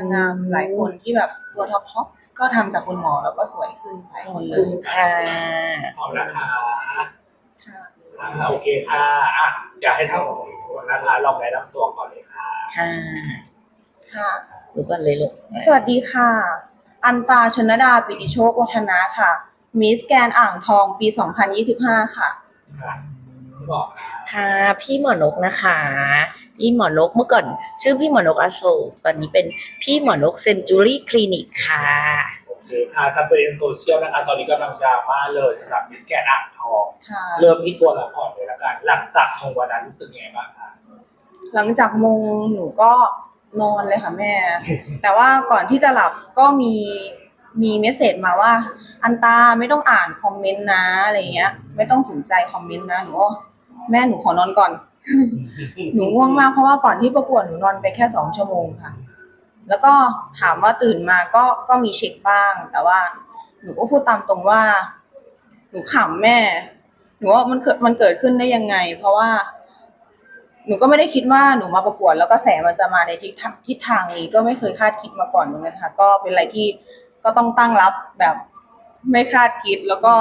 างงามหลายคนที่แบบตัวท็อปท็อปก็ทำจากคุณหมอแล้วก็สวยขึ้นหลายขคอบนเลคุยณค่ะ พร้อมนะคะค่ะ อ่าโอเคค่ะอะอยากให้ทั้งสองคนนะคะลองแนะนำตัวก่อนเลยค่ะ ค่ะค่ะ ดูกันเลยลูกสวัสดีค่ะ อันตาชนดาปิติโชควัฒนะค่ะ มิสแกนอ่างทองปี 2025 ค่ะ ค่ะที่บอกค่ะ ค่ะ พี่หมอนกนะคะ พี่หมอนกเมื่อก่อน ชื่อพี่หมอนกอโศกตอนนี้เป็นพี่หมอนกเซนจูรี่คลินิกค่ะโอเคค่ะจากประเด็นโซเชียลนะคะตอนนี้กำลังดราม่าเลยสำหรับมิสแกนอ่างทองค่ะเริ่มที่ตัวเราก่อนเลยละกัน หลังจากทงวันนั้นรู้สึกไงบ้างคะหลังจากมงหนูก็นอนเลยค่ะแม่ แต่ว่าก่อนที่จะหลับก็มีมีเมสเซจมาว่า อันตาไม่ต้องอ่านคอมเมนต์นะอะไรเงี้ย ไม่ต้องสนใจคอมเมนต์นะหนูก็ แม่หนูขอนอนก่อน หนูง่วงมากเพราะว่าก่อนที่ประกวดหนูนอนไปแค่สองชั่วโมงค่ะ แล้วก็ถามว่าตื่นมาก็ก็มีเช็คบ้าง แต่ว่า หนูก็พูดตามตรงว่า หนูขำแม่ หนูว่ามันเกิดมันเกิดขึ้นได้ยังไง เพราะว่า หนูก็ไม่ได้คิดว่าหนูมาประกวด แล้วก็แสมันจะมาในทิศทิศทางนี้ก็ไม่เคยคาดคิดมาก่อนเหมือนกันค่ะ ก็เป็นอะไรที่ก็ต้องตั้งรับแบบไม่คาดคิดแล้วก็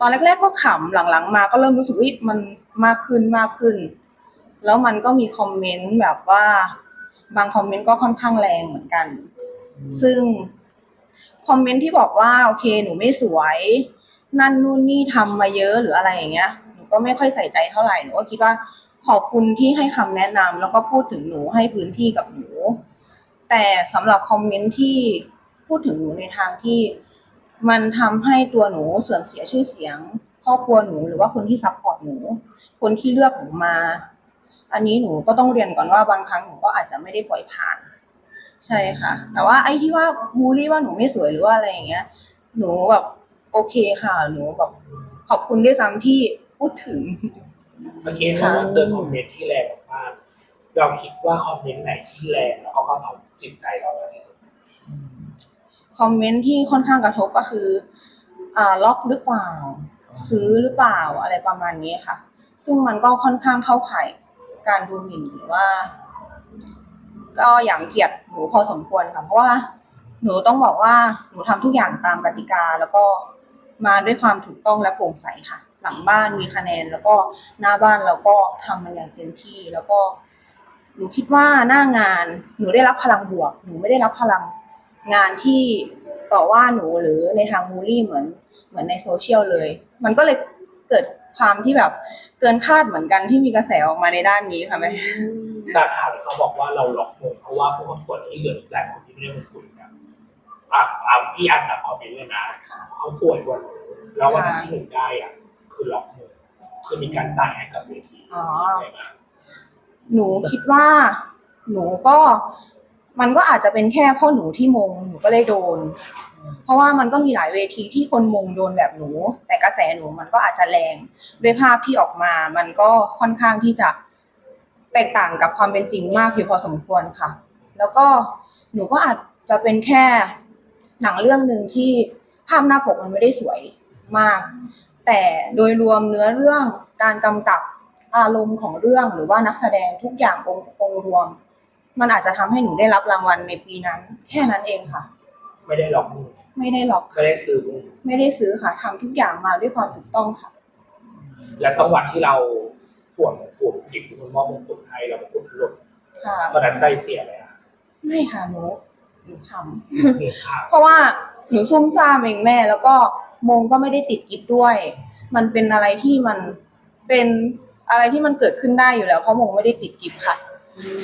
ตอนแรก ๆ ก็ขำหลังๆ มาก็เริ่มรู้สึกว่ามันมากขึ้นมากขึ้น แล้วมันก็มีคอมเมนต์แบบว่า บางคอมเมนต์ก็ค่อนข้างแรงเหมือนกัน ซึ่งคอมเมนต์ที่บอกว่าโอเคหนูไม่สวย นั่นนู่นนี่ทำมาเยอะหรืออะไรอย่างเงี้ยหนูก็ไม่ค่อยใส่ใจเท่าไหร่หนูก็คิดว่าขอบคุณที่ให้คำแนะนำแล้วก็พูดถึงหนูให้พื้นที่กับหนู แต่สำหรับคอมเมนต์ที่พูดถึงหนูในทางที่ มันทำให้ตัวหนูเสื่อมเสียชื่อเสียงครอบครัวหนูหรือว่าคนที่ซัพพอร์ตหนู คนที่เลือกหนูมา อันนี้หนูก็ต้องเรียนก่อนว่าบางครั้งหนูก็อาจจะไม่ได้ปล่อยผ่าน ใช่ค่ะ แต่ว่าไอ้ที่ว่าบูลลี่ว่าหนูไม่สวยหรือว่าอะไรอย่างเงี้ย หนูแบบโอเคค่ะ หนูแบบขอบคุณด้วยซ้ำที่พูดถึงเมื่อกี้เราเจอคอมเมนต์ที่แรงมากๆเราคิดว่าคอมเมนต์ไหนที่แรงแล้วก็กระทบจิตใจเรามากที่สุด คอมเมนต์ที่ค่อนข้างกระทบก็คืออ่าล็อกหรือเปล่า ซื้อหรือเปล่าอะไรประมาณนี้ค่ะ ซึ่งมันก็ค่อนข้างเข้าข่ายการดูหมิ่นหรือว่า ก็อย่างเกียดหนูพอสมควรค่ะเพราะว่าหนูต้องบอกว่าหนูทำทุกอย่างตามกติกาแล้วก็มาด้วยความถูกต้องและโปร่งใสค่ะ หลังบ้านมีคะแนนแล้วก็หน้าบ้านเราก็ทำมันอย่างเต็มที่แล้วก็ หนูคิดว่าหน้างานหนูได้รับพลังบวก หนูไม่ได้รับพลัง งานที่ต่อว่าหนูหรือในทางบูลลี่เหมือนเหมือนในโซเชียลเลย มันก็เลยเกิดความที่แบบเกินคาดเหมือนกันที่มีกระแสออกมาในด้านนี้ค่ะแม่จากข่าวเขาบอกว่าเราล็อกมงเพราะว่าผู้ประกวดที่เหลืออีกหลายคนที่ไม่ได้มาคุยกันอะอะพี่อ่านแบบคอมเมนต์เลยนะเขาสวยกว่าหนูแล้ววันนั้นที่หนูได้อะคือล็อกมงคือมีการจ่ายให้กับเวทีอ๋อใช่ไหมหนูคิดว่า หนูก็ มันก็อาจจะเป็นแค่พ่อหนูที่มงหนูก็เลยโดน เพราะว่ามันก็มีหลายเวทีที่คนมงโดนแบบหนู แต่กระแสหนูมันก็อาจจะแรงด้วยภาพที่ออกมา มันก็ค่อนข้างที่จะแตกต่างกับความเป็นจริงมากอยู่พอสมควรค่ะ แล้วก็หนูก็อาจจะเป็นแค่หนังเรื่องหนึ่งที่ภาพหน้าปกมันไม่ได้สวยมาก แต่โดยรวมเนื้อเรื่องการกำกับอารมณ์ของเรื่องหรือว่านักแสดงทุกอย่างององค์รวม มันอาจจะทำให้หนูได้รับรางวัลในปีนั้น แค่นั้นเองค่ะ ไม่ได้ล็อกมงไม่ได้หรอกไม่ได้ซื้อมงไม่ได้ซื้อค่ะทำทุกอย่างมาด้วยความถูกต้องค่ะ และจังหวะที่เราปวดปวดหยิบคุณมอบมงกุฎให้เรามงกุฎหล่นค่ะ ตอนนั้นใจเสียเลยอะไม่ค่ะหนูหนูทเหนื่อยขาดำเพราะว่าหนูซุ่มซ่ามเองแม่ แล้วก็มงก็ไม่ได้ติดกิฟด้วย มันเป็นอะไรที่มันเป็นอะไรที่มันเกิดขึ้นได้อยู่แล้วเพราะมงไม่ได้ติดกิฟค่ะ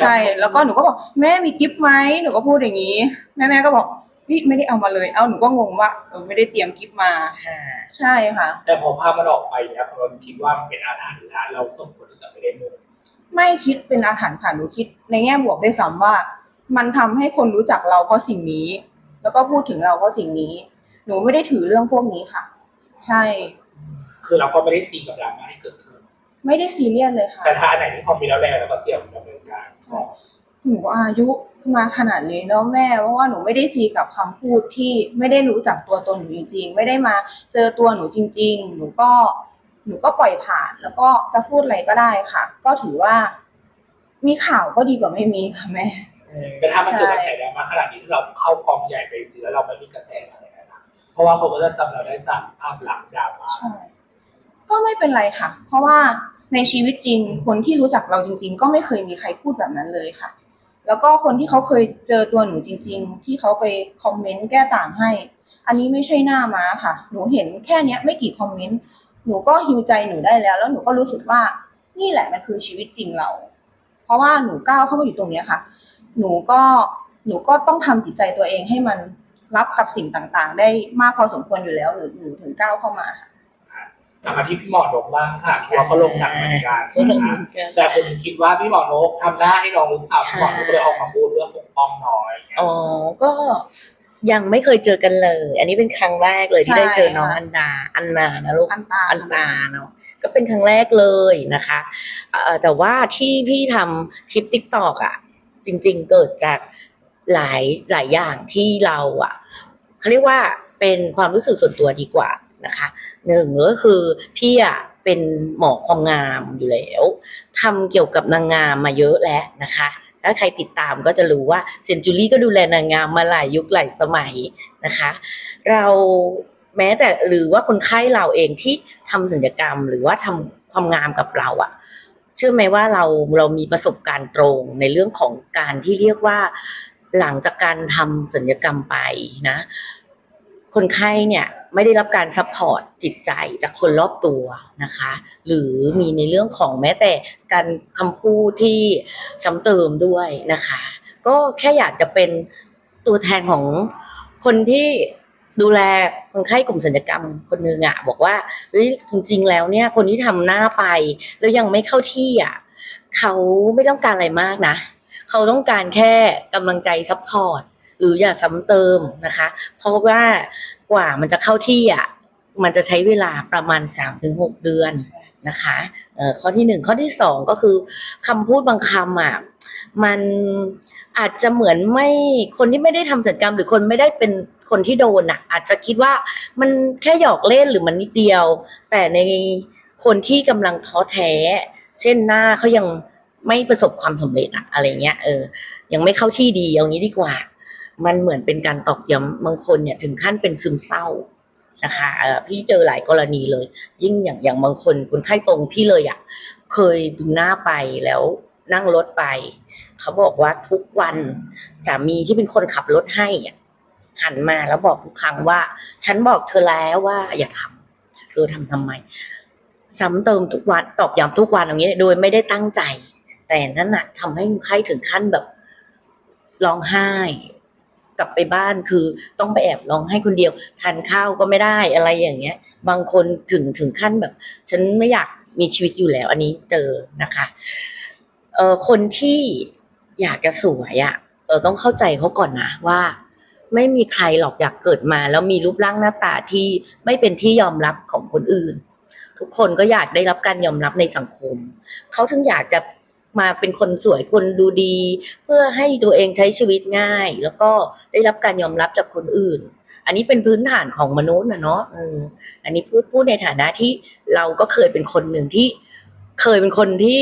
ใช่ แล้วก็หนูก็บอกแม่มีกิฟต์ไหมหนูก็พูดอย่างนี้ แม่แม่ก็บอกพี่ไม่ได้เอามาเลย เอาหนูก็งงว่าเออไม่ได้เตรียมกิฟต์มา ค่ะ ใช่ค่ะ แต่พอภาพมันออกไปเนี่ยเราคิดว่ามันเป็นอาถรรพ์แล้วเราสมควรที่จะไม่ได้มงไม่คิดเป็นอาถรรพ์ค่ะหนูคิดในแง่บวกด้วยซ้ำว่า มันทำให้คนรู้จักเราเพราะสิ่งนี้ แล้วก็พูดถึงเราเพราะสิ่งนี้ หนูไม่ได้ถือเรื่องพวกนี้ค่ะ ใช่ คือเราก็ไม่ได้ซีกับดราม่าที่เกิดขึ้น ไม่ได้ซีเรียสเลยค่ะ แต่ถ้าอันไหนที่พอมีแล้วแรงเราก็เตรียมดำเนินการฟ้อง หนูอายุมาขนาดนี้แล้วแม่เพราะว่าหนูไม่ได้ซีกับคำพูดที่ไม่ได้รู้จักตัวตนหนูจริง ๆ ไม่ได้มาเจอตัวหนูจริง ๆ หนูก็ หนูก็ปล่อยผ่าน แล้วก็จะพูดอะไรก็ได้ค่ะ ก็ถือว่า มีข่าวก็ดีกว่าไม่มีค่ะแม่แต่ถ้ามันเกิดกระแสดราม่าขนาดนี้ที่เราเข้ากองใหญ่ไปจริงๆแล้วเราไม่มีกระแสอะไรนะเพราะว่าเขาก็จะจำเราได้จากภาพลักษณ์ดราม่าใช่ก็ไม่เป็นไรค่ะ เพราะว่า ในชีวิตจริง คนที่รู้จักเราจริง ๆ ก็ไม่เคยมีใครพูดแบบนั้นเลยค่ะ แล้วก็คนที่เขาเคยเจอตัวหนูจริง ๆ ที่เขาไปคอมเมนต์แก้ต่างให้ อันนี้ไม่ใช่หน้าม้าค่ะ หนูเห็นแค่เนี้ยไม่กี่คอมเมนต์หนูก็ฮิวใจหนูได้แล้ว แล้วหนูก็รู้สึกว่านี่แหละมันคือชีวิตจริงเรา เพราะว่าหนูก้าวเข้ามาอยู่ตรงเนี้ยค่ะ หนูก็หนูก็ต้องทำจิตใจตัวเองให้มันรับกับสิ่งต่างๆ ได้มากพอสมควรอยู่แล้วหรือหนูถึงก้าวเข้ามาค่ะ กลับมาที่พี่หมอนกบ้างค่ะเพราะว่าเขาลงหนังเหมือนกันก็ต้องนะแต่คนคิดว่าพี่หมอนกทำหน้าให้น้องหรือเปล่าพี่หมอนกก็เลยออกมาพูดเรื่องปกป้องน้อยอย่างเงี้ยอ๋อก็ยังไม่เคยเจอกันเลย อันนี้เป็นครั้งแรกเลยที่ใช่ได้เจอน้องค่ะอันดา อันนานะลูก อันตาอันตาเนาะ ก็เป็นครั้งแรกเลยนะคะเอ่อแต่ว่าที่พี่ทำคลิป t ิ k กต k อกอะ จริง ๆ เกิดจากหลายหลายอย่างที่เราอะเขาเรียกว่าเป็นความรู้สึกส่วนตัวดีกว่า นะคะหนึ่งก็คือพี่อะเป็นหมอความงามอยู่แล้วทำเกี่ยวกับนางงามมาเยอะแล้วนะคะถ้าใครติดตามก็จะรู้ว่าเซนจูรี่ก็ดูแลนางงามมาหลายยุคหลายสมัยนะคะ เราแม้แต่หรือว่าคนไข้เราเองที่ทำศัลยกรรม หรือว่าทำความงามกับเราอะเชื่อไหมว่าเราเรามีประสบการณ์ตรงในเรื่องของการที่เรียกว่าหลังจากการทำศัลยกรรมไปนะ คนไข้เนี่ย ไม่ได้รับการซัพพอร์ตจิตใจจากคนรอบตัวนะคะ หรือมีในเรื่องของแม้แต่การคำพูดที่ซ้ำเติมด้วยนะคะ ก็แค่อยากจะเป็นตัวแทนของคนที่ดูแลคนไข้กลุ่มศัลยกรรมคนหนึงอะบอกว่าเฮ้ยจริง ๆ แล้วเนี่ย คนที่ทำหน้าไปแล้วยังไม่เข้าที่อะเขาไม่ต้องการอะไรมากนะ เขาต้องการแค่กำลังใจซัพพอร์ต หรืออย่าซ้ำเติมนะคะ เพราะว่ากว่ามันจะเข้าที่อะมันจะใช้เวลาประมาณ 3-6 เดือนนะคะเอ่อข้อที่หนึ่งข้อที่สองก็คือคำพูดบางคำอะมันอาจจะเหมือนไม่คนที่ไม่ได้ทำศัลยกรรม หรือคนไม่ได้เป็นคนที่โดนอะ อาจจะคิดว่ามันแค่หยอกเล่นหรือมันนิดเดียว แต่ในคนที่กำลังท้อแท้ เช่นหน้าเขายังไม่ประสบความสำเร็จอะอะไรเงี้ยเออยังไม่เข้าที่ดีเอางนี้ดีกว่า มันเหมือนเป็นการตอกย้ำบางคนเนี่ยถึงขั้นเป็นซึมเศร้านะคะพี่เจอหลายกรณีเลย ยิ่งอย่างอย่างบางคนคนไข้ตรงพี่เลยอะ่ะเคยดูหน้าไปแล้วนั่งรถไป เขาบอกว่าทุกวันสามีที่เป็นคนขับรถให้อะหันมาแล้วบอกทุกครั้งว่า ฉันบอกเธอแล้วว่าอย่าทำเธอทำทำไม ซ้ำเติมทุกวันตอกย้ำทุกวันอย่างนี้ยโดยไม่ได้ตั้งใจ แต่นั่นน่ะทำให้คนไข้ถึงขั้นแบบร้องไห้ ลับไปบ้านคือต้องไปแอบร้องไห้คนเดียวทานข้าวก็ไม่ได้อะไรอย่างเงี้ย บางคนถึงถึงขั้นแบบ ฉันไม่อยากมีชีวิตอยู่แล้ว อันนี้เจอนะคะเออคนที่อยากจะสวยอะ่ะเออต้องเข้าใจเขาก่อนนะว่า ไม่มีใครหรอกอยากเกิดมา แล้วมีรูปร่างหน้าตาที่ไม่เป็นที่ยอมรับของคนอื่น ทุกคนก็อยากได้รับการยอมรับในสังคมเขาถึงอยากจะ มาเป็นคนสวยคนดูดี เพื่อให้ตัวเองใช้ชีวิตง่าย แล้วก็ได้รับการยอมรับจากคนอื่น อันนี้เป็นพื้นฐานของมนุษย์นะเนาะเอออันนี้พูดพูดในฐานะที่เราก็เคยเป็นคนหนึ่งที่เคยเป็นคนที่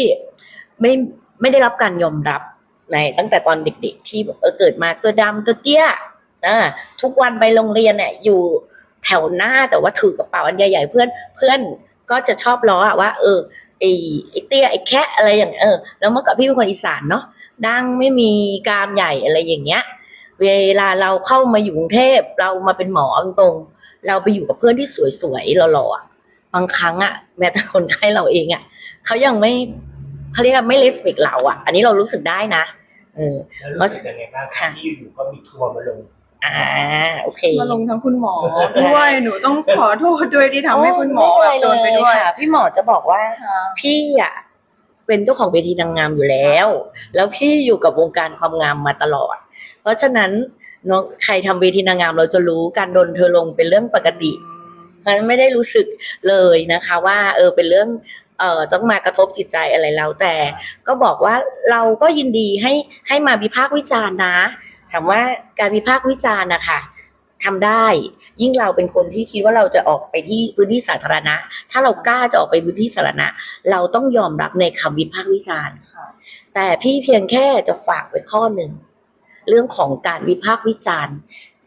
ไม่ไม่ได้รับการยอมรับในตั้งแต่ตอนเด็ก ๆ ที่เออเกิดมาตัวดำตัวเตี้ยอ่าทุกวันไปโรงเรียนเนี่ยอยู่แถวหน้าแต่ว่าถือกระเป๋าอันใหญ่ ๆ เพื่อนเพื่อนก็จะชอบล้อว่า เออ ไอ้ไอ้เตี้ยไอ้แคะอะไรอย่างเออแล้วเมื่อก่อนพี่เป็นคนอีสานเนาะดังไม่มีกรามใหญ่อะไรอย่างเงี้ย เวลาเราเข้ามาอยู่กรุงเทพเรามาเป็นหมอเอาตรงๆเราไปอยู่กับเพื่อนที่สวยๆหล่อๆอะบางครั้งอะแม้แต่คนไข้เราเองอะเขายังไม่เขาเรียกว่าไม่เลสเปกเราอะอันนี้เรารู้สึกได้นะเออแล้วรู้สึกยังไงบ้างคะที่อยู่ๆก็มีทัวร์มาลง อ่าโอเคมาลงทั้งคุณหมอด้วยหนูต้องขอโทษด้วยที่ทำให้คุณหมอแบบโดนไปด้วยค่ะ พี่หมอจะบอกว่าค่ะพี่อะเป็นเจ้าของเวทีนางงามอยู่แล้ว แล้วพี่อยู่กับวงการความงามมาตลอด เพราะฉะนั้นน้องใครทำเวทีนางงามเราจะรู้การโดนเธอลงเป็นเรื่องปกติเพราะฉะนั้นไม่ได้รู้สึกเลยนะคะ ว่า เออเป็นเรื่องเอ่อต้องมากระทบจิตใจอะไรเราแต่ ก็บอกว่าเราก็ยินดีให้ให้มาวิพากษ์วิจารณ์นะ ถามว่าการวิพากษ์วิจารณ์นะคะทำได้ ยิ่งเราเป็นคนที่คิดว่าเราจะออกไปที่พื้นที่สาธารณะ ถ้าเรากล้าจะออกไปพื้นที่สาธารณะ เราต้องยอมรับในคำวิพากษ์วิจารณ์ค่ะแต่พี่เพียงแค่จะฝากไว้ข้อหนึ่งเรื่องของการวิพากษ์วิจารณ์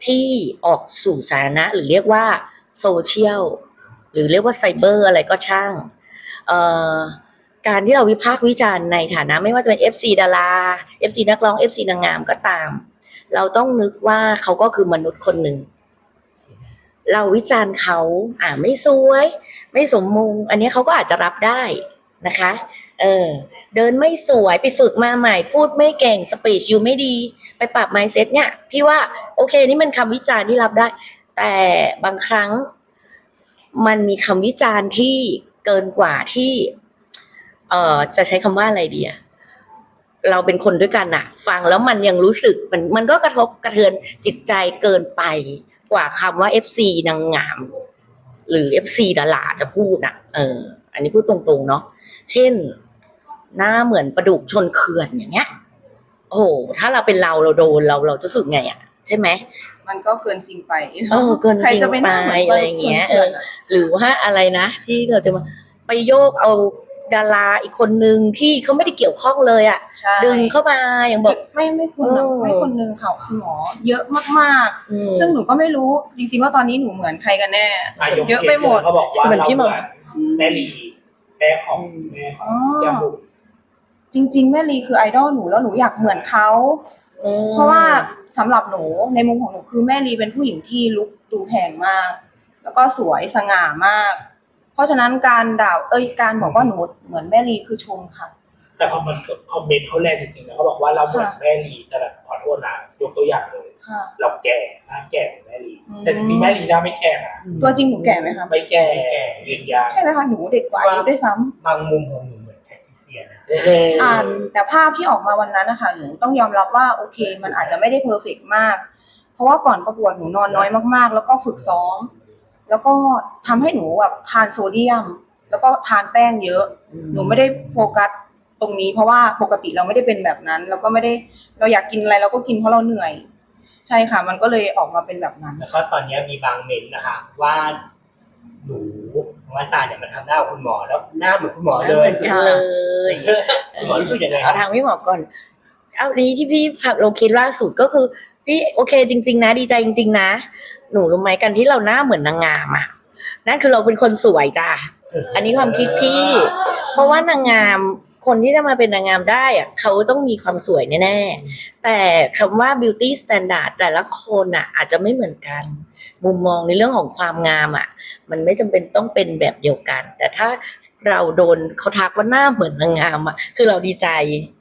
ที่ออกสู่สาธารณะ หรือเรียกว่าโซเชียลหรือเรียกว่าไซเบอร์อะไรก็ช่างเอ่อการที่เราวิพากษ์วิจารณ์ในฐานะไม่ว่าจะเป็น FC ดารา FC นักร้อง FC นางงามก็ตาม เราต้องนึกว่าเขาก็คือมนุษย์คนหนึ่ง เราวิจารณ์เขา อ่าไม่สวย ไม่สมมง อันนี้เขาก็อาจจะรับได้นะคะ เออ เดินไม่สวยไปฝึกมาใหม่ พูดไม่เก่งสปีชอยู่ไม่ดี ไปปรับ mindset เนี่ย พี่ว่าโอเค นี่มันคำวิจารณ์ที่รับได้ แต่บางครั้ง มันมีคำวิจารณ์ที่เกินกว่าที่ เอ่อ จะใช้คำว่าอะไรดีอะ เราเป็นคนด้วยกันอะฟังแล้วมันยังรู้สึกมันมันก็กระทบกระเทือนจิตใจเกินไป กว่าคำว่า FC นางงาม หรือ FC ดาราจะพูดอะเออ อันนี้พูดตรงๆเนาะเช่น หน้าเหมือนประดุกชนเขื่อนอย่างเงี้ย โอ้โหถ้าเราเป็นเราเราโดนเราเราจะรู้สึกไงอะใช่ไหมมันก็เกินจริงไปเออเกินจริงใครจะไปหน้าเหมือนไปอะไรอย่างเงี้ยคนอื่นอะหรือว่าอะไรนะที่เราจะมาไปโยกเอา ดาราอีกคนนึงที่เขาไม่ได้เกี่ยวข้องเลยอะใช่ดึงเข้ามาอย่างบอก ไม่ไม่คนนะเออไม่คนนึงค่ะคุณหมอเยอะมากอืม ๆ ซึ่งหนูก็ไม่รู้จริงๆว่าตอนนี้หนูเหมือนใครกันแน่นายกเยอะไปหมด เขาบอกว่าเหมือนเราพี่เหหมมืออนแม่ลีแม่ของแม่ของอ๋อแก้มบุ๋มจริง ๆ แม่ลีคือไอดอลหนูแล้วหนูอยากเหมือนเขา อืมเพราะว่าสำหรับหนูในมุมของหนูคือแม่ลีเป็นผู้หญิงที่ลุกดูแพงมาก แล้วก็สวยสง่ามาก เพราะฉะนั้นการด่าเอ้ยการบอกว่าหนูเหมือนแม่ลีคือชมค่ะ แต่พอมันคอมเมนต์เขาแรงจริงๆนะเขาบอกว่าเราเหมือนแม่ลีแต่แบบขอโทษนะยกตัวอย่างเลย ค่ะ เราแก่หน้าแก่เหมือนแม่ลี อืม แต่จริงๆแม่ลีหน้าไม่แก่นะตัวจริงหนูแก่ไหมคะไม่แก่เรียนยาใช่ไหมคะหนูเด็กกว่าอายุด้วยซ้ำ บางมุมของหนูเหมือนแพทริเซียนะเฮ้ยอ่านแต่ภาพที่ออกมาวันนั้นนะคะหนูต้องยอมรับว่าโอเค มันอาจจะไม่ได้เพอร์เฟกต์มาก เพราะว่าก่อนประกวดหนูนอนน้อยมากๆ แล้วก็ฝึกซ้อม แล้วก็ทำให้หนูแบบทานโซเดียม แล้วก็ทานแป้งเยอะ หนูไม่ได้โฟกัสตรงนี้ เพราะว่าปกติเราไม่ได้เป็นแบบนั้นแล้วก็ไม่ได้เราอยากกินอะไรเราก็กินเพราะเราเหนื่อย ใช่ค่ะ มันก็เลยออกมาเป็นแบบนั้น แล้วก็ตอนนี้มีบางเมนต์นะคะ ว่าหนูว่าตาเนี่ยมันทำหน้าคุณหมอแล้วหน้าเหมือนคุณหมอเหเลมืยอนกันเลย คุณหมอรู้สึกยังไงเอาทางพี่หมอก่อน เอานี้ที่พี่ผักเราคิดล่าสุดก็คือ พี่โอเคจริง ๆ นะ ดีใจจริง ๆ นะ หนูรู้ไหมกันที่เราหน้าเหมือนนางงามอะ นั่นคือเราเป็นคนสวยจ้ะอันนี้ความคิดพี่ เพราะว่านางงามคนที่จะมาเป็นนางงามได้อะเขาต้องมีความสวยแน่ๆ แต่คำว่า beauty standard แต่ละคนอะ อาจจะไม่เหมือนกัน มุมมองในเรื่องของความงามอะ มันไม่จำเป็นต้องเป็นแบบเดียวกัน แต่ถ้าเราโดนเขาทักว่าหน้าเหมือนนางงามอะ คือเราดีใจนะ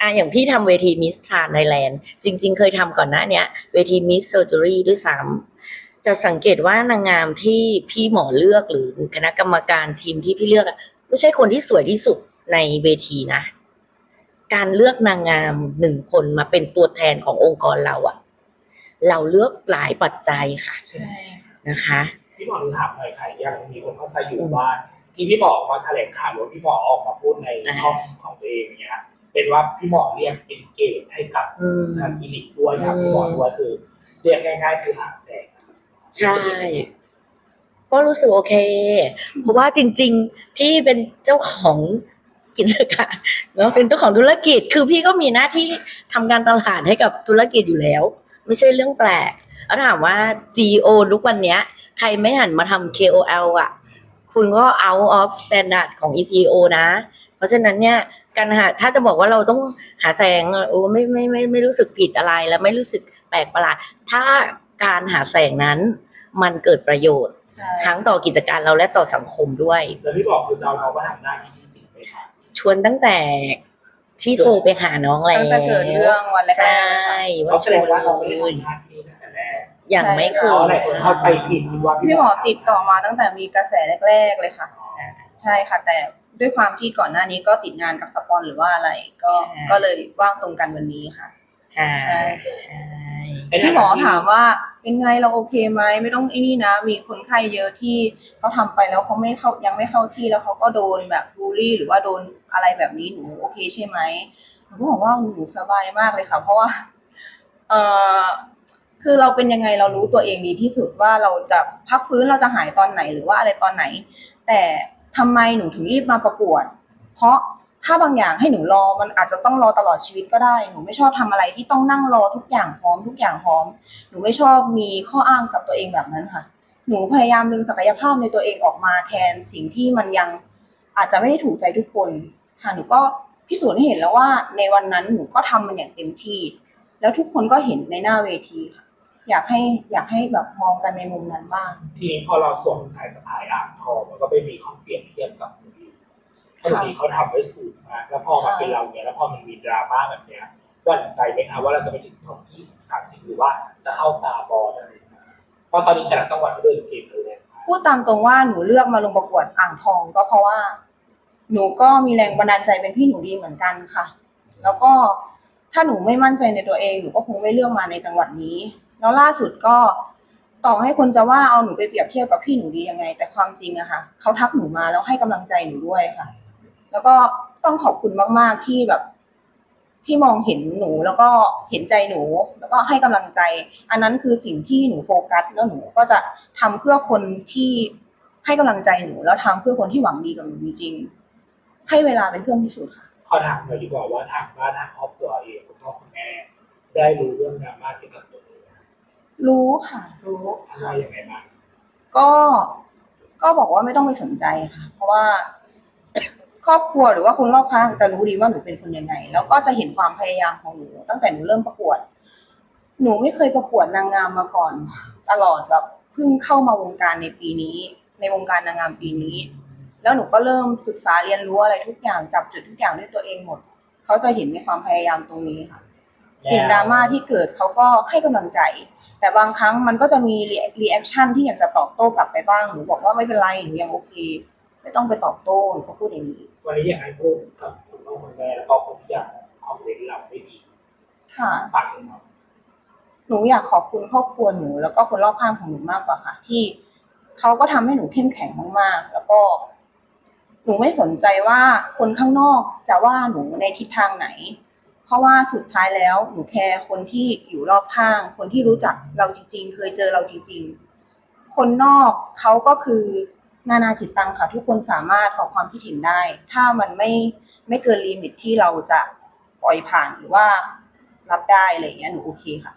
อะอย่างพี่ทำเวทีมิสทานไทยแลนด์จริง ๆ เคยทำก่อนหน้าเนี้ยเวทีมิสเซอร์เจอรี่ด้วยซ้ำจะสังเกตว่านางงามที่พี่หมอเลือกหรือคณะกรรมการทีมที่พี่เลือกอะไม่ใช่คนที่สวยที่สุดในเวทีนะ การเลือกนางงามหนึ่งคนมาเป็นตัวแทนขององค์กรเราอะเราเลือกหลายปัจจัยค่ะใช่นะคะพี่หมอถึงถามหน่อยค่ะยังมีคนเข้าใจอยู่อืมว่าที่พี่หมอออกมาแถลงข่าวหรือว่าพี่หมอออกมาพูดในอ่าช่องของตัวเองเนี่ย เป็นว่าพี่หมอเรียกเป็นเกตให้กับอืมทางคลินิกด้วยครับอืมพี่หมอด้วยคือเรียกง่ายๆคือหาแสงใช่ ก็รู้สึกโอเค เพราะว่าจริง ๆ พี่เป็นเจ้าของกิจการแล้วเป็นเจ้าของธุรกิจ คือพี่ก็มีหน้าที่ทำการตลาดให้กับธุรกิจอยู่แล้ว ไม่ใช่เรื่องแปลกแล้วถามว่า GO ทุกวันเนี้ย ใครไม่หันมาทำ KOL อะ คุณก็ out of standard ของ ETO นะ เพราะฉะนั้นเนี่ย การหาถ้าจะบอกว่าเราต้องหาแสงโอ้ไม่ไม่ไม่ไม่รู้สึกผิดอะไรและไม่รู้สึกแปลกประหลาด ถ้าการหาแสงนั้นมันเกิดประโยชน์ใช่ทั้งต่อกิจการเราและต่อสังคมด้วย แล้วพี่บอกคือจะเอาเรามาทำหน้าที่นี้จริงไหมคะชวนตั้งแต่ที่โทรไปหาน้องแล้วตั้งแต่เกิดเรื่องวันแรกๆใช่เพว่าราะชแสดวงนว่าเราเลไม่ได้ยทำหน้าที่ตั้งแต่แรกยังไม่เคเพราะหลายยคนเข้าใจผิดว่าพี่หมอติดต่อมาตั้งแต่มีกระแสแรก ๆ เลยค่ะ ใช่ค่ะ แต่ ด้วยความที่ก่อนหน้านี้ก็ติดงานกับสปอนหรือว่าอะไร ก็อ่า ก็เลยว่างตรงกันวันนี้ค่ะค่ะใช่ใช่ พี่หมอถามว่าเป็นไงเราโอเคไหมไม่ต้องไอ้นี่นะ มีคนไข้เยอะที่เขาทำไปแล้วเขาไม่เข้ายังไม่เข้าที่แล้วเขาก็โดนแบบบูลลี่ หรือว่าโดนอะไรแบบนี้หนูโอเคใช่ไหมหนูก็บอกว่าหนูสบายมากเลยค่ะ เพราะว่าเออคือเราเป็นยังไงเรารู้ตัวเองดีที่สุดว่าเราจะพักฟื้นเราจะหายตอนไหนหรือว่าอะไรตอนไหน แต่ ทำไมหนูถึงรีบมาประกวด เพราะถ้าบางอย่างให้หนูรอมันอาจจะต้องรอตลอดชีวิตก็ได้ หนูไม่ชอบทำอะไรที่ต้องนั่งรอทุกอย่างพร้อมทุกอย่างพร้อม หนูไม่ชอบมีข้ออ้างกับตัวเองแบบนั้นค่ะ หนูพยายามดึงศักยภาพในตัวเองออกมาแทนสิ่งที่มันยังอาจจะไม่ได้ถูกใจทุกคนค่ะหนูก็พิสูจน์ให้เห็นแล้วว่าในวันนั้นหนูก็ทำมันอย่างเต็มที่ แล้วทุกคนก็เห็นในหน้าเวทีค่ะ อยากให้อยากให้แบบมองกันในมุมนั้นบ้าง ทีนี้พอเราสวมสายสะพายอ่างทองมันก็ไปมีข้อเปรียบเทียบกับคนอื่นคนอื่นเขาทำไว้สูงมากแล้วพอมาเป็นเราเนี่ยแล้วพอมันมีดราม่าแบบเนี้ยหวั่นใจไหมคะว่าเราจะไปถึงท็อปยี่สิบสามสิบหรือว่าจะเข้าตาบอลอะไรอย่างเงี้ยเพราะตอนนี้แต่ละจังหวัดก็เดินเกมเลยพูดตามตรงว่าหนูเลือกมาลงประกวดอ่างทองก็เพราะว่า หนูก็มีแรงบันดาลใจเป็นพี่หนูดีเหมือนกันค่ะ แล้วก็ถ้าหนูไม่มั่นใจในตัวเองหนูก็คงไม่เลือกมาในจังหวัดนี้ แล้วล่าสุดก็ต่อให้คนจะว่าเอาหนูไปเปรียบเทียบกับพี่หนูดียังไง แต่ความจริงอะค่ะเขาทักหนูมาแล้วให้กำลังใจหนูด้วยค่ะ แล้วก็ต้องขอบคุณมากๆที่แบบ ที่มองเห็นหนูแล้วก็เห็นใจหนู แล้วก็ให้กำลังใจ อันนั้นคือสิ่งที่หนูโฟกัส แล้วหนูก็จะทำเพื่อคนที่ให้กำลังใจหนู แล้วทำเพื่อคนที่หวังดีกับหนูจริงให้เวลาเป็นเครื่องพิสูจน์ค่ะ ขอถามหน่อยดีกว่าว่าทางบ้านทางครอบครัวเองคุณพ่อคุณแม่ได้รู้เรื่องดราม่าเกี่ยวกับ รู้ค่ะ รู้ ว่ายังไงบ้างก็ก็บอกว่าไม่ต้องไปสนใจค่ะ เพราะว่า ครอบครัวหรือว่าคนรอบข้างจะรู้ดีว่าหนูเป็นคนยังไง แล้วก็จะเห็นความพยายามของหนูตั้งแต่หนูเริ่มประกวด หนูไม่เคยประกวดนางงามมาก่อน ตลอดแบบเพิ่งเข้ามาวงการในปีนี้ ในวงการนางงามปีนี้ แล้วหนูก็เริ่มศึกษาเรียนรู้อะไรทุกอย่างจับจุดทุกอย่างด้วยตัวเองหมด เขาจะเห็นในความพยายามตรงนี้ค่ะ สิ่งดราม่าที่เกิดเขาก็ให้กำลังใจ แต่บางครั้งมันก็จะมีรีแอคชั่นที่อยากจะตอบโต้กลับไปบ้างหนูบอกว่าไม่เป็นไรหนูยังโอเค ไม่ต้องไปตอบโต้หนูก็พูดอย่างนี้ วันนี้อยากให้พูดกับคุณพ่อคุณแม่แล้วก็คนที่อยากคอมเมนต์เราไม่ดีค่ะฝากถึงเราหนูอยากขอบคุณครอบครัวหนู แล้วก็คนรอบข้างของหนูมากกว่าค่ะ ที่เขาก็ทำให้หนูเข้มแข็งมากๆ แล้วก็ หนูไม่สนใจว่าคนข้างนอกจะว่าหนูในทิศทางไหน เพราะว่าสุดท้ายแล้วหนูแคร์คนที่อยู่รอบข้าง คนที่รู้จักเราจริง ๆ เคยเจอเราจริง ๆ คนนอกเขาก็คือนานาจิตตังค่ะ ทุกคนสามารถออกความคิดเห็นได้ ถ้ามันไม่ไม่เกินลิมิตที่เราจะปล่อยผ่านหรือว่ารับได้อะไรอย่างเงี้ยหนูโอเคค่ะ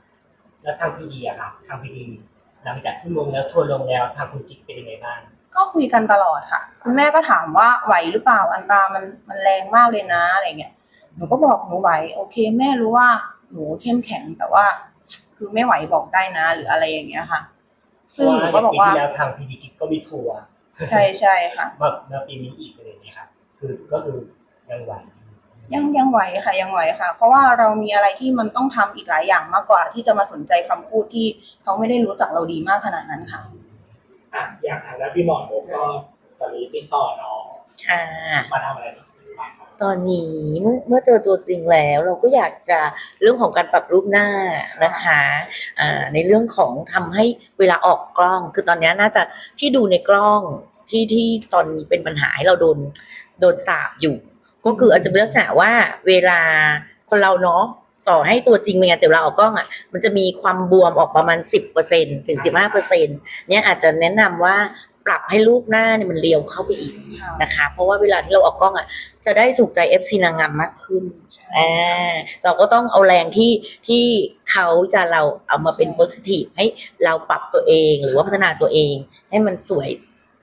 แล้วทางพีดีอะค่ะทางพีดีหลังจากที่ลงแล้วทัวร์ลงแล้วทางคุณจิ๊กเป็นยังไงบ้าง ก็คุยกันตลอดค่ะ คุณแม่ก็ถามว่าไหวหรือเปล่าอันตรามันมันแรงมากเลยนะอะไรเงี้ย หนูก็บอกหนูไหวโอเค แม่รู้ว่าหนูเข้มแข็งแต่ว่า คือไม่ไหวบอกได้นะ หรืออะไรอย่างเงี้ยค่ะ ซึ่งหนูก็บอกว่าปีที่แล้วทางพีดีก็มีทัวร์ใช่ใช่ค่ะมามาปีนี้อีกอะไรอย่างเงี้ยครับคือก็คือยังไหวยังยังไหวค่ะยังไหวค่ะ เพราะว่าเรามีอะไรที่มันต้องทำอีกหลายอย่างมากกว่า ที่จะมาสนใจคำพูดที่เขาไม่ได้รู้จักเราดีมากขนาดนั้นค่ะอะอย่างทางด้านพี่หมอนกก็ตอนนี้ติดต่อน้องค่ะมาทำอะไรที่สุดบ้างครับ ตอนนี้เมื่อเมื่อเจอตัวจริงแล้วเราก็อยากจะเรื่องของการปรับรูปหน้านะคะอ่าในเรื่องของทำให้เวลาออกกล้อง คือตอนนี้น่าจะที่ดูในกล้องที่ที่ตอนนี้เป็นปัญหาให้เราโดนโดนสาบอยู่ ก็คืออาจจะเป็นลักษณะว่าเวลาคนเราเนาะต่อให้ตัวจริงเป็นไงแต่เวลาออกกล้องอะมันจะมีความบวมออกประมาณ 10%ถึง 15%เนี่ยอาจจะแนะนำว่า ปรับให้รูปหน้าเนี่ยมันเรียวเข้าไปอีกนะคะ เพราะว่าเวลาที่เราออกกล้องอะ จะได้ถูกใจ FC นางงามมากขึ้นอ่าเราก็ต้องเอาแรงที่ที่เขาจะเราเอามาเป็นโพสิทีฟให้เราปรับตัวเองหรือว่าพัฒนาตัวเอง ให้มันสวย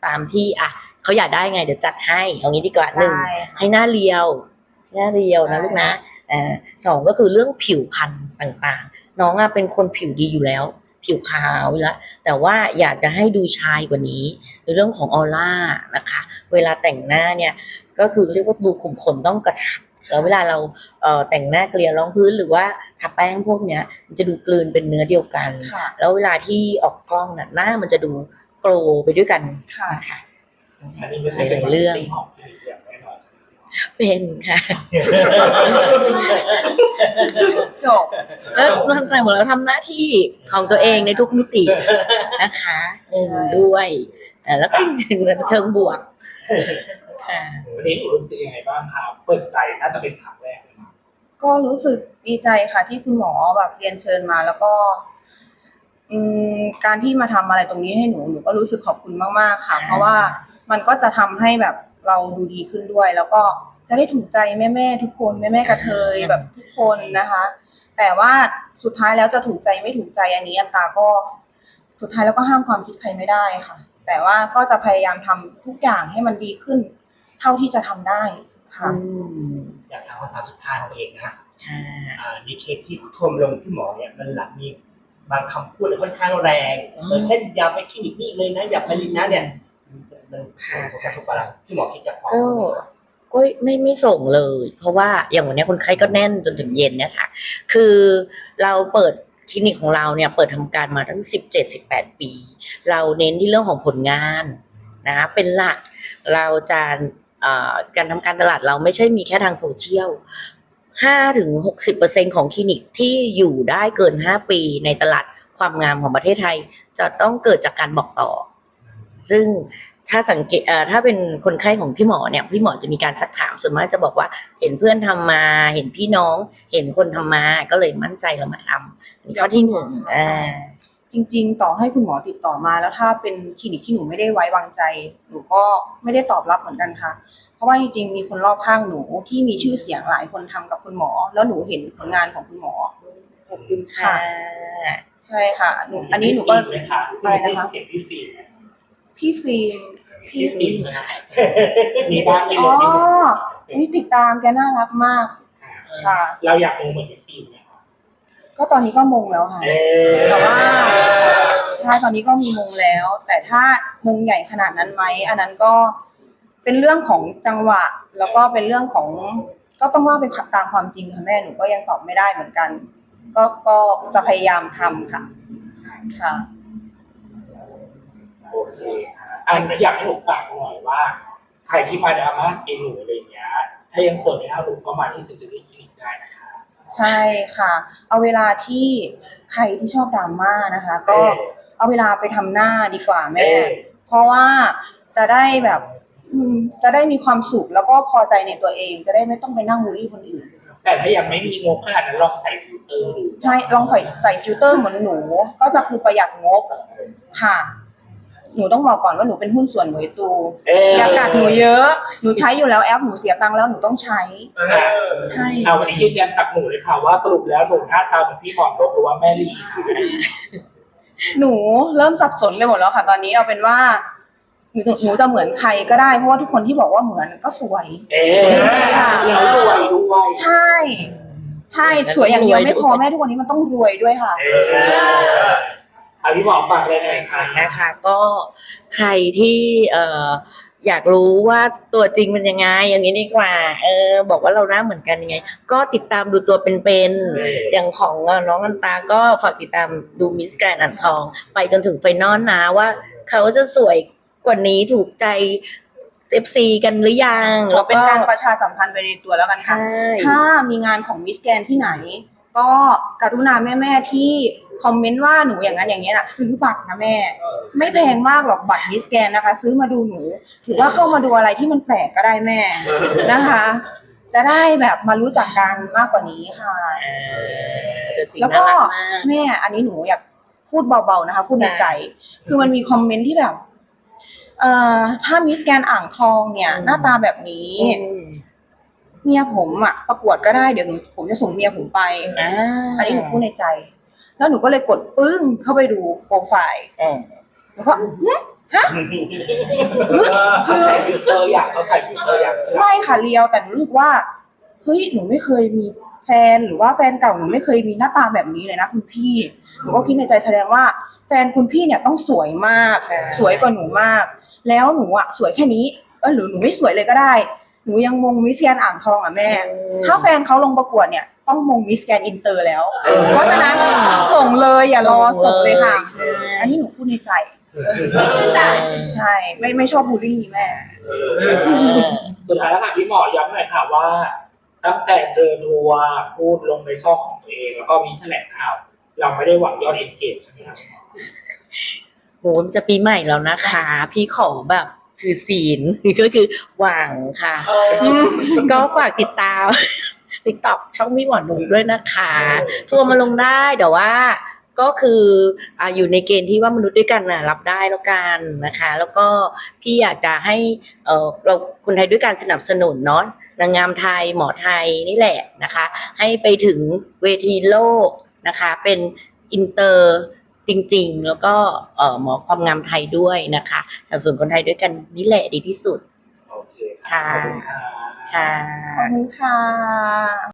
ตามที่อะเขาอยากได้ไงเดี๋ยวจัดให้เอางี้ดีกว่าหนึ่งได้ให้หน้าเรียว หน้าเรียวนะได้ลูกนะอ่าสองก็คือเรื่องผิวพรรณต่างๆ น้องอะเป็นคนผิวดีอยู่แล้ว ผิวขาวอยู่แล้วแต่ว่าอยากจะให้ดูชายกว่านี้ ในเรื่องของออร่านะคะ เวลาแต่งหน้าเนี่ยก็คือเรียกว่าดูขุมขนต้องกระชับแล้วเวลาเราเอ่อแต่งหน้าเกลี่ยรองพื้นหรือว่าทาแป้งพวกเนี้ยมันจะดูกลืนเป็นเนื้อเดียวกันค่ะแล้วเวลาที่ออกกล้องน่ะหน้ามันจะดูโกลว์ไปด้วยกันค่ะนะคะอันนี้ไม่ใช่เป็นเรื่อง เป็นค่ะ จบก็ตั้งใจหมดแล้วทำหน้าที่ของตัวเองในทุกมิตินะคะเออด้วยเอ่อแล้วก็จริงๆเชิงบวกค่ะ วันนี้หนูรู้สึกยังไงบ้างครับเปิดใจน่าจะเป็นครั้งแรกเลยนะก็รู้สึกดีใจค่ะที่คุณหมอแบบเรียนเชิญมาแล้วก็ อืมการที่มาทำอะไรตรงนี้ให้หนูหนูก็รู้สึกขอบคุณมากๆค่ะ เพราะว่ามันก็จะทำให้แบบ เราดูดีขึ้นด้วย แล้วก็จะได้ถูกใจแม่แม่ๆทุกคนแม่แม่ๆกระเทยแบบทุกคนนะคะ แต่ว่าสุดท้ายแล้วจะถูกใจไม่ถูกใจอันนี้อันตาก็ สุดท้ายแล้วก็ห้ามความคิดใครไม่ได้ค่ะ แต่ว่าก็จะพยายามทำทุกอย่างให้มันดีขึ้น เท่าที่จะทำได้ค่ะอืมอยากถามคำถามสุดท้ายของเองนะฮะค่ะอ่าในเคสที่ทวมลงพี่หมอเนี่ยมันหลักมีบางคำพูดค่อนข้างแรงอืมเออเช่นอย่าไปคลินิกนี่เลยนะอย่าไปลินนะเนี่ย มันส่งผลกระทบอะไรพี่หมอคิดจะฟ้องก็ก็ไม่ไม่ส่งเลย เพราะว่าอย่างวันเนี้ยคนไข้ก็แน่นจนถึงเย็นเนะคะคือเราเปิดคลินิกของเราเนี่ยเปิดทำการมาตั้งสิบเจ็ดสิบแปดปี เราเน้นที่เรื่องของผลงานนะคะเป็นหลักเราจะเอ่อการทำการตลาดเราไม่ใช่มีแค่ทางโซเชียลห้าถึงหกสิบเปอร์เซ็นของคลินิกที่อยู่ได้เกินห้าปีในตลาดความงามของประเทศไทย จะต้องเกิดจากการบอกต่อ ซึ่ง ถ้าสังเกตเอ่อถ้าเป็นคนไข้ของพี่หมอเนี่ยพี่หมอจะมีการสักถามส่วนมากจะบอกว่าเห็นเพื่อนทำมา เห็นพี่น้อง เห็นคนทำมาก็เลยมั่นใจเรามาทำนี่ข้อที่หนึ่งอ่าจริง ๆ ต่อให้คุณหมอติดต่อมา แล้วถ้าเป็นคลินิกที่หนูไม่ได้ไว้วางใจ หนูก็ไม่ได้ตอบรับเหมือนกันค่ะ เพราะว่าจริงๆมีคนรอบข้างหนูที่มีชื่อเสียงหลายคนทำกับคุณหมอ แล้วหนูเห็นผลงานของคุณหมอขอบคุณค่ะใช่ค่ะหนูอันนี้หนูก็เห็นพี่ฟิล์มไหมคะอะไรนะคะเห็นพี่ฟิล์มไหม พี่ฟิล์มพี่ฟิล์มนะคะมีบ้านในอ๋รอถนี่หมดนี่ติดตามแกน่ารักมาก ค่ะ เราอยากมองเหมือนพี่ฟิล์มไหมคะก็ตอนนี้ก็มงแล้วค่ะ เออแต่ว่า ใช่ตอนนี้ก็มีมงแล้ว แต่ถ้ามงใหญ่ขนาดนั้นไหมอันนั้นก็เป็นเรื่องของจังหวะ แล้วก็เป็นเรื่องของ ก็ต้องว่าเป็นตามความจริงค่ะแม่หนูก็ยังตอบไม่ได้เหมือนกัน ก็ก็จะพยายามทำค่ะ ค่ะ โอเคค่ะอันนี้อยากให้หนูฝากหน่อยว่า ใครที่มาดราม่าสเองหนูอะไรอย่างเงี้ยถ้ายังโสดไม่เท่าหนูก็มาที่เซนจูรี่คลินิกได้นะคะ ใช่ค่ะ เอาเวลาที่ใครที่ชอบดราม่านะคะ ก็เออเอาเวลาไปทำหน้าดีกว่าแม่เออเพราะว่าจะได้แบบอืมจะได้มีความสุขแล้วก็พอใจในตัวเอง จะได้ไม่ต้องไปนั่งบูลลี่คนอื่น แต่ถ้ายังไม่มีงบขนาดนั้นลองใส่ฟิลเตอร์ดูใช่ลองใส่ใส่ฟิลเตอร์เหมือนหนู ก็จะคือประหยัดงบค่ะ หนูต้องบอกก่อนว่าหนูเป็นหุ้นส่วนหน่วยตูเอออย่ากัดหนูเยอะ หนูใช้อยู่แล้วแอปหนูเสียตังค์แล้วหนูต้องใช้ค่ะใช่ เอาวันนี้ยืนยันจากหนูเลยค่ะว่าสรุปแล้วหนูหน้าตาเหมือนพี่หมอนรกหรือว่าแม่ลีค่ะหนูเริ่มสับสนไปหมดแล้วค่ะ ตอนนี้เอาเป็นว่า หนูหนูจะเหมือนใครก็ได้เพราะว่าทุกคนที่บอกว่าเหมือนก็สวย เอ๊ะแล้วรวยด้วยใช่ ใช่สวยอย่างเดียวไม่พอแม่ทุกวันนี้มันต้องรวยด้วยค่ะ เออเอาพี่หมอฝากเลยหน่อยค่ะ นะคะก็ใครที่เอ่ออยากรู้ว่าตัวจริงเป็นยังไง อย่างนี้ดีกว่า เออ บอกว่าเราหน้าเหมือนกันยังไง ก็ติดตามดูตัวเป็นเออๆออ ย่างของเอ่อน้องอันตาก็ฝากติดตามดูมิสแกรนอันทอง ไปจนถึงไฟนอลนะว่า เขาจะสวยกว่านี้ถูกใจเอฟซีกันหรือยังเราเป็นการประชาสัมพันธ์ไปในตัวแล้วกันค่ะ ใช่ ถ้ามีงานของมิสแกนที่ไหน ก็กรุณาแม่ๆที่คอมเมนต์ว่าหนูอย่างนั้นอย่างนี้ยนะซื้อบัตรนะแม่ ไม่แพงมากหรอกบัตรมิสแกนนะคะ ซื้อมาดูหนูถือว่าเข้ามาดูอะไรที่มันแปลกก็ได้แม่นะคะ จะได้แบบมารู้จักกันมากกว่านี้ค่ะเออตัวจริงแล้วน่าก็รักมากแม่อันนี้หนูอยากพูดเบาๆนะคะพูดในใจ คือมันมีคอมเมนต์ที่แบบเอ่อถ้ามิสแกนอ่างทองเนี่ย หน้าตาแบบนี้อืม เมียผมอะประกวดก็ได้เดี๋ยวหนูผมจะส่งเมียผมไปอ่าอันนี้หนูพูดในใจ แล้วหนูก็เลยกดปึ้งเข้าไปดูโปรไฟล์เออแล้วก็หึเขาใส่ฟิลเตอร์อย่างเขาใส่ฟิลเตอร์อย่างไม่ค่ะเรียวแต่หนูรู้สึกว่าเฮ้ยหนูไม่เคยมีแฟนหรือว่าแฟนเก่าหนูไม่เคยมีหน้าตาแบบนี้เลยนะคุณพี่หนูก็คิดในใจแสดงว่า แฟนคุณพี่เนี่ยต้องสวยมาก สวยกว่าหนูมาก แล้วหนูอะสวยแค่นี้เออหรือหนูไม่สวยเลยก็ได้ หนูยังมงมิสแกนอ่างทองอะแม่ ถ้าแฟนเขาลงประกวดเนี่ย ต้องมงมิสแกนอินเตอร์แล้ว เพราะฉะนั้นส่งเลยอย่ารอส่งเลยค่ะใช่อันนี้หนูพูดในใจ ใช่ ไม่ไม่ชอบบูลลี่แม่ สุดท้ายแล้วค่ะพี่หมอย้ำหน่อยค่ะว่า ตั้งแต่เจอทัวร์พูดลงในช่องของตัวเอง แล้วก็มีแถลงข่าว เราไม่ได้หวังยอดเอ็นเกจใช่ไหมครับโหมันจะปีใหม่แล้วนะคะ พี่ขอแบบ ถือศีลก็คือหวังค่ะ ก็ฝากติดตามติ๊กต็อกช่องพี่หมอหนูด้วยนะคะทัวร์มาลงได้แต่ว่าก็คืออ่าอยู่ในเกณฑ์ที่ว่ามนุษย์ด้วยกันน่ะรับได้แล้วกันนะคะ แล้วก็พี่อยากจะให้เออเราคนไทยด้วยการสนับสนุนเนาะนางงามไทยหมอไทยนี่แหละนะคะ ให้ไปถึงเวทีโลกนะคะ เป็นอินเตอร์ จริง ๆ แล้วก็เอ่อหมอความงามไทยด้วยนะคะสนับสนุนคนไทยด้วยกันนี่แหละดีที่สุด โอเคค่ะ ขอบคุณค่ะค่ะขอบคุณค่ะ